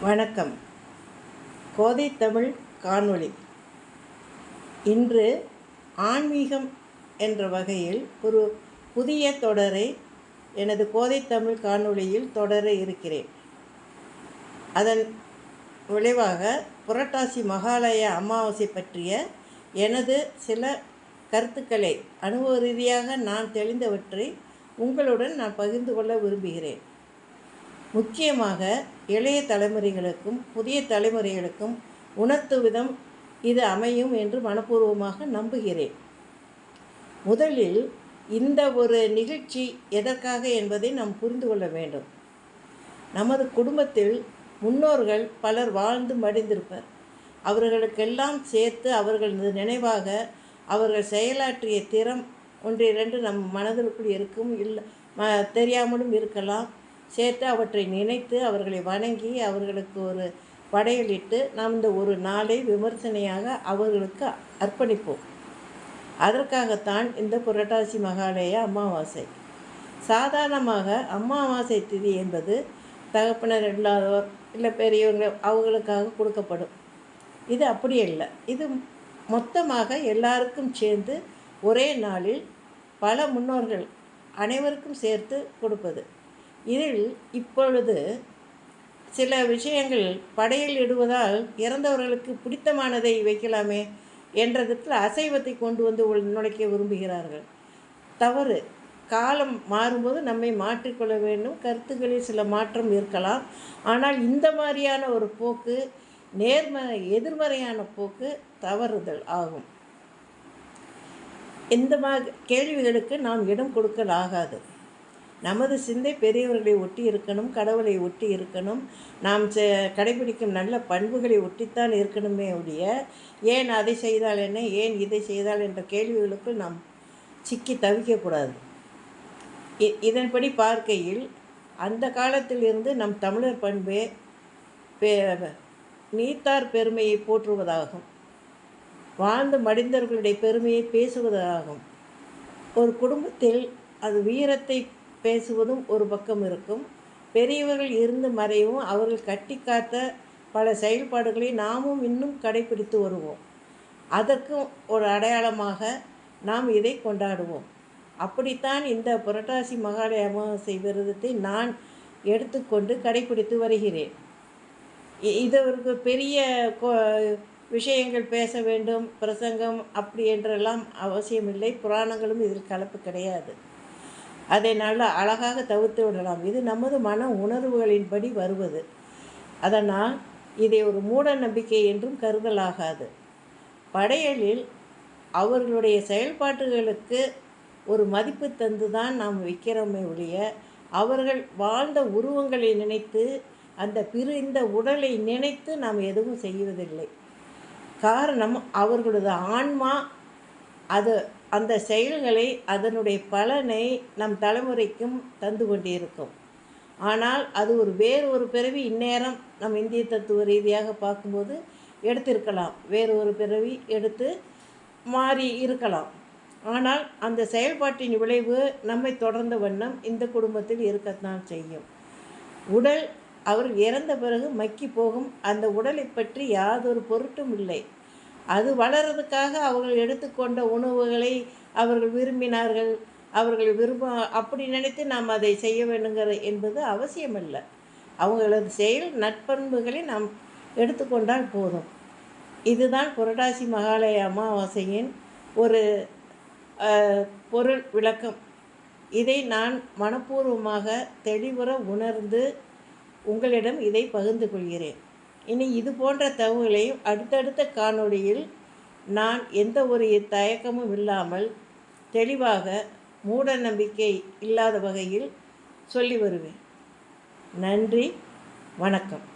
வணக்கம். கோதை தமிழ் காணொளி. இன்று ஆன்மீகம் என்ற வகையில் ஒரு புதிய தொடரை எனது கோதை தமிழ் காணொளியில் தொடர இருக்கிறேன். அதன் விளைவாக புரட்டாசி மகாலய அமாவாசை பற்றிய எனது சில கருத்துக்களை அனுபவ ரீதியாக நான் தெளிந்தவற்றை உங்களுடன் நான் பகிர்ந்து கொள்ள விரும்புகிறேன். முக்கியமாக இளைய தலைமுறைகளுக்கும் புதிய தலைமுறைகளுக்கும் உணர்த்து விதம் இது அமையும் என்று மனப்பூர்வமாக நம்புகிறேன். முதலில் இந்த ஒரு நிகழ்ச்சி எதற்காக என்பதை நாம் புரிந்து கொள்ள வேண்டும். நமது குடும்பத்தில் முன்னோர்கள் பலர் வாழ்ந்து மடிந்திருப்பர். அவர்களுக்கெல்லாம் சேர்த்து அவர்கள் நினைவாக அவர்கள் செயலாற்றிய திறம் ஒன்றிரண்டு நம் மனதிற்குள் இருக்கும் இல்லை தெரியாமலும் இருக்கலாம். சேர்த்து அவற்றை நினைத்து அவர்களை வணங்கி அவர்களுக்கு ஒரு படையலிட்டு நாம் இந்த ஒரு நாளை விமர்சனையாக அவர்களுக்கு அர்ப்பணிப்போம். அதற்காகத்தான் இந்த புரட்டாசி மகாலய அமாவாசை. சாதாரணமாக அமாவாசை திதி என்பது தகப்பனர் இல்லாதவர் இல்லை பெரியவங்க அவங்களுக்காக கொடுக்கப்படும். இது அப்படி இல்லை இது மொத்தமாக எல்லாருக்கும் சேர்ந்து ஒரே நாளில் பல முன்னோர்கள் அனைவருக்கும் சேர்த்து கொடுப்பது. இதில் இப்பொழுது சில விஷயங்கள் படையில் இடுவதால் இறந்தவர்களுக்கு பிடித்தமானதை வைக்கலாமே என்றதற்கு அசைவத்தை கொண்டு வந்து நுழைக்க விரும்புகிறார்கள். தவறு. காலம் மாறும்போது நம்மை மாற்றிக்கொள்ள வேண்டும். கருத்துக்களில் சில மாற்றம் இருக்கலாம். ஆனால் இந்த மாதிரியான ஒரு போக்கு நேர்ம எதிர்மறையான போக்கு தவறுதல் ஆகும். இந்த மா கேள்விகளுக்கு நாம் இடம் கொடுக்கல் ஆகாது. நமது சிந்தை பெரியவர்களை ஒட்டி இருக்கணும் கடவுளை ஒட்டி இருக்கணும். நாம் கடைபிடிக்கும் நல்ல பண்புகளை ஒட்டித்தான் இருக்கணுமே ஒழிய ஏன் அதை செய்தால் என்ன ஏன் இதை செய்தால் என்ற கேள்விகளுக்குள் நாம் சிக்கி தவிக்கக்கூடாது. இதன்படி பார்க்கையில் அந்த காலத்திலிருந்து நம் தமிழர் பண்பே நீத்தார் பெருமையை போற்றுவதாகும். வாழ்ந்து மடிந்தவர்களுடைய பெருமையை பேசுவதாகும். ஒரு குடும்பத்தில் அது வீரத்தை பேசுவதும் ஒரு பக்கம் இருக்கும். பெரியவர்கள் இருந்து மறையவும் அவர்கள் கட்டி காத்த பல செயல்பாடுகளை நாமும் இன்னும் கடைபிடித்து வருவோம். அதற்கும் ஒரு அடையாளமாக நாம் இதை கொண்டாடுவோம். அப்படித்தான் இந்த புரட்டாசி மகாலய அமாவாசை விரதத்தை நான் எடுத்துக்கொண்டு கடைபிடித்து வருகிறேன். இது ஒரு பெரிய விஷயங்கள் பேச வேண்டும் பிரசங்கம் அப்படி என்றெல்லாம் அவசியமில்லை. புராணங்களும் இதில் கலப்பு கிடையாது. அதை நல்லா அழகாக தவிர்த்து விடலாம். இது நமது மன உணர்வுகளின்படி வருவது. அதனால் இதை ஒரு மூட நம்பிக்கை என்றும் கருதலாகாது. படையலில் அவர்களுடைய செயல்பாட்டுகளுக்கு ஒரு மதிப்பு தந்து தான் நாம் விற்கிறோமே ஒழிய அவர்கள் வாழ்ந்த உருவங்களை நினைத்து அந்த பிரிந்த உடலை நினைத்து நாம் எதுவும் செய்வதில்லை. காரணம் அவர்களது ஆன்மா அது அந்த செயல்களை அதனுடைய பலனை நம் தலைமுறைக்கும் தந்து கொண்டிருக்கும். ஆனால் அது ஒரு வேறு ஒரு பிறவி இந்நேரம் நம் இந்திய தத்துவ ரீதியாக பார்க்கும்போது எடுத்திருக்கலாம். வேறு ஒரு பிறவி எடுத்து மாறி இருக்கலாம். ஆனால் அந்த செயல்பாட்டின் விளைவு நம்மை தொடர்ந்த வண்ணம் இந்த குடும்பத்தில் இருக்கத்தான் செய்யும். உடல் அவர் இறந்த பிறகு மக்கி போகும் அந்த உடலை பற்றி யாதொரு பொருட்டும் இல்லை. அது வளர்கிறதுக்காக அவர்கள் எடுத்துக்கொண்ட உணவுகளை அவர்கள் விரும்பினார்கள். அவர்கள் விரும்ப அப்படி நினைத்து நாம் அதை செய்ய வேண்டுங்கிற என்பது அவசியமில்லை. அவங்களது செயல் நட்பண்புகளை நாம் எடுத்துக்கொண்டால் போதும். இதுதான் புரட்டாசி மகாலய அமாவாசையின் ஒரு பொருள் விளக்கம். இதை நான் மனப்பூர்வமாக தெளிவுற உணர்ந்து உங்களிடம் இதை பகிர்ந்து கொள்கிறேன். இனி இது போன்ற தகவல்களையும் அடுத்தடுத்த காணொளியில் நான் எந்த ஒரு தயக்கமும் இல்லாமல் தெளிவாக மூட நம்பிக்கை இல்லாத வகையில் சொல்லி வருவேன். நன்றி வணக்கம்.